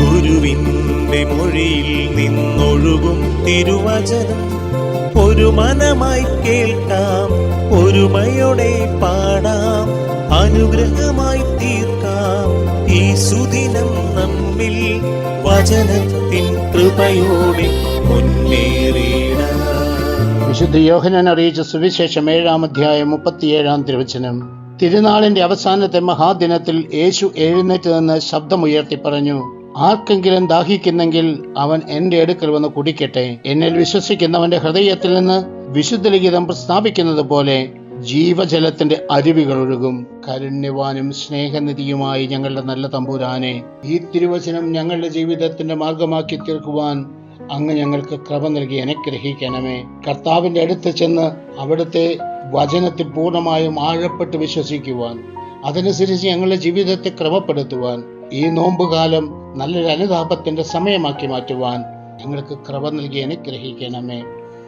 ഗുരുവിന്റെ മൊഴിയിൽ നിന്നൊഴുകും തിരുവചനം. ഒരു മനമായി കേൾക്കാം ഒരുമയോടെ പാടാം അനുഗ്രഹമായി തീർക്കാം. ഈ സുദിനം നമ്മിൽ വചനത്തിൻ കൃപയോടെ മുന്നേറിയിടാം വിശുദ്ധ യോഹനൻ അറിയിച്ച സുവിശേഷം ഏഴാം അധ്യായം മുപ്പത്തിയേഴാം തിരുവചനം. തിരുനാളിന്റെ അവസാനത്തെ മഹാദിനത്തിൽ യേശു എഴുന്നേറ്റ് നിന്ന് ശബ്ദമുയർത്തി പറഞ്ഞു ആർക്കെങ്കിലും ദാഹിക്കുന്നെങ്കിൽ അവൻ എന്റെ അടുക്കൽ വന്ന് കുടിക്കട്ടെ. എന്നിൽ വിശ്വസിക്കുന്നവന്റെ ഹൃദയത്തിൽ നിന്ന് വിശുദ്ധ ലിഖിതം പ്രസ്താവിക്കുന്നത് പോലെ ജീവജലത്തിന്റെ അരുവികൾ ഒഴുകും. കരുണ്യവാനും സ്നേഹനിധിയുമായി ഞങ്ങളുടെ നല്ല തമ്പുരാനെ ഈ തിരുവചനം ഞങ്ങളുടെ ജീവിതത്തിന്റെ മാർഗമാക്കി തീർക്കുവാൻ അങ്ങ് ഞങ്ങൾക്ക് കൃപ നൽകി അനുഗ്രഹിക്കണമേ. കർത്താവിന്റെ അടുത്ത് ചെന്ന് അവിടുത്തെ വചനത്തിൽ പൂർണമായും ആഴപ്പെട്ട് വിശ്വസിക്കുവാൻ അതനുസരിച്ച് ഞങ്ങളുടെ ജീവിതത്തെ ക്രമപ്പെടുത്തുവാൻ ഈ നോമ്പുകാലം നല്ലൊരു അനുതാപത്തിന്റെ സമയമാക്കി മാറ്റുവാൻ ഞങ്ങൾക്ക് കൃപ നൽകി അനുഗ്രഹിക്കണമേ.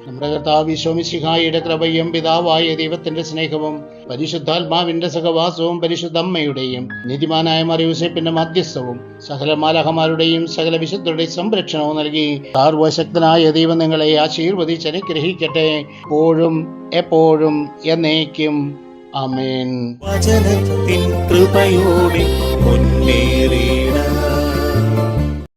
നമ്മുടെ കർത്താവ് വിശ്വമിശിഹായുടെ കൃപയും പിതാവായ ദൈവത്തിന്റെ സ്നേഹവും പരിശുദ്ധാത്മാവിന്റെ സഹവാസവും പരിശുദ്ധമ്മയുടെയും നീതിമാനായ മറിയൂസേപ്പിന്റെ മധ്യസ്ഥവും സകല മാലഹമാരുടെയും സകല വിശുദ്ധരുടെയും സംരക്ഷണവും നൽകി സർവശക്തനായ ദൈവം നിങ്ങളെ ആശീർവദിച്ച് അനുഗ്രഹിക്കട്ടെ. എപ്പോഴും എപ്പോഴും എന്നേക്കും. അമേൻ കൃപയോടെ